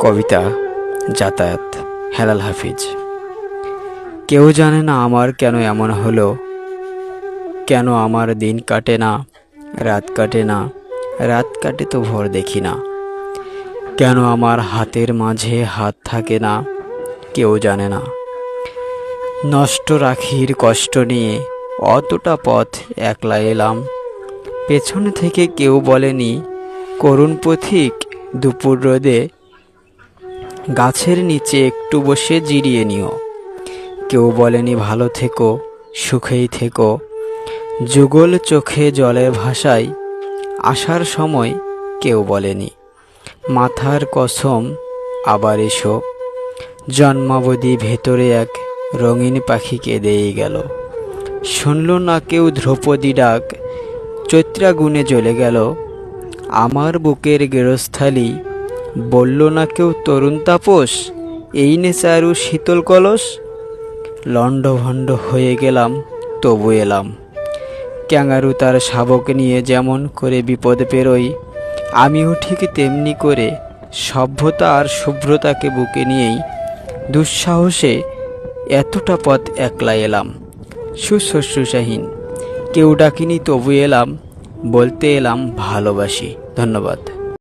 কবিতা, যাতায়াত, হেলাল হাফিজ। কেউ জানে না আমার কেন এমন হলো, কেন আমার দিন কাটে না, রাত কাটে না, রাত কাটে তো ভোর দেখি না। কেন আমার হাতের মাঝে হাত থাকে না, কেউ জানে না। নষ্ট রাখির কষ্ট নিয়ে অতটা পথ একলা এলাম। পেছনে থেকে কেউ বলেনি, করুণ পথিক, দুপুর রোদে গাছের নিচে একটু বসে জিরিয়ে নিও। কেউ বলেনি, ভালো থেকো, সুখেই থেকো। যুগল চোখে জলের ভাষায় আসার সময় কেউ বলেনি, মাথার কসম, আবার এসো। জন্মাবধি ভেতরে এক রঙিন পাখি কেঁদেই গেল। শুনল না কেউ ধ্রুপদী ডাক, চৈত্রাগুণে জ্বলে গেল। আমার বুকের গেরস্থালি বলল না কেউ, তরুণ তাপস, এই নে চারু শীতল কলস। লণ্ডভণ্ড হয়ে গেলাম, তবু এলাম। ক্যাঙ্গারু তার শাবক নিয়ে যেমন করে বিপদ পেরোই আমিও ঠিক তেমনি করে সভ্যতা আর শুভ্রতাকে বুকে নিয়েই দুঃসাহসে এতটা পথ একলা এলাম। সুশ্রুষাহীন কেউ ডাকিনি, তবু এলাম, বলতে এলাম ভালোবাসি, ধন্যবাদ।